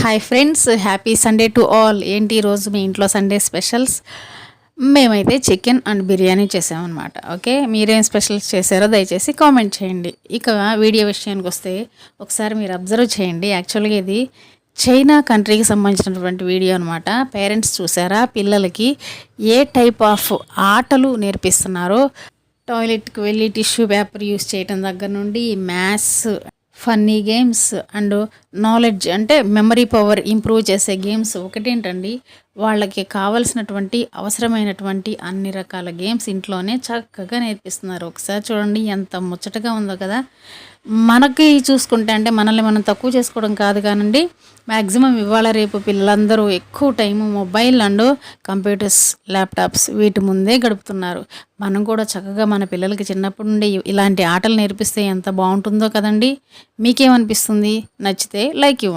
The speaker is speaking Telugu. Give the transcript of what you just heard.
Hi friends happy Sunday to all ఏంటి ఈరోజు మీ ఇంట్లో సండే స్పెషల్స్ మేమైతే చికెన్ అండ్ బిర్యానీ చేసామన్నమాట. ఓకే మీరేం స్పెషల్స్ చేశారో దయచేసి కామెంట్ చేయండి. ఇక వీడియో విషయానికి వస్తే ఒకసారి మీరు అబ్జర్వ్ చేయండి. యాక్చువల్గా ఇది చైనా కంట్రీకి సంబంధించినటువంటి వీడియో అనమాట పేరెంట్స్ చూసారా? పిల్లలకి ఏ టైప్ ఆఫ్ ఆటలు నేర్పిస్తున్నారో? టాయిలెట్కి వెళ్ళి టిష్యూ పేపర్ యూస్ చేయటం దగ్గర నుండి maths funny games and knowledge అంటే మెమరీ పవర్ ఇంప్రూవ్ చేసే గేమ్స్ ఒకటేంటండి? వాళ్ళకి కావలసినటువంటి అవసరమైనటువంటి అన్ని రకాల గేమ్స్ ఇంట్లోనే చక్కగా నేర్పిస్తున్నారు. ఒకసారి చూడండి ఎంత ముచ్చటగా ఉందో కదా? మనకి చూసుకుంటే అంటే మనల్ని మనం తక్కువ చేసుకోవడం కాదు కానండి మ్యాక్సిమం ఇవాళ రేపు పిల్లలందరూ ఎక్కువ time mobile and computers laptops వీటి ముందే గడుపుతున్నారు. మనం కూడా చక్కగా మన పిల్లలకి చిన్నప్పటి నుండి ఇలాంటి ఆటలు నేర్పిస్తే ఎంత బాగుంటుందో కదండి. మీకేమనిపిస్తుంది? నచ్చితే లైక్ ఇవ్వండి.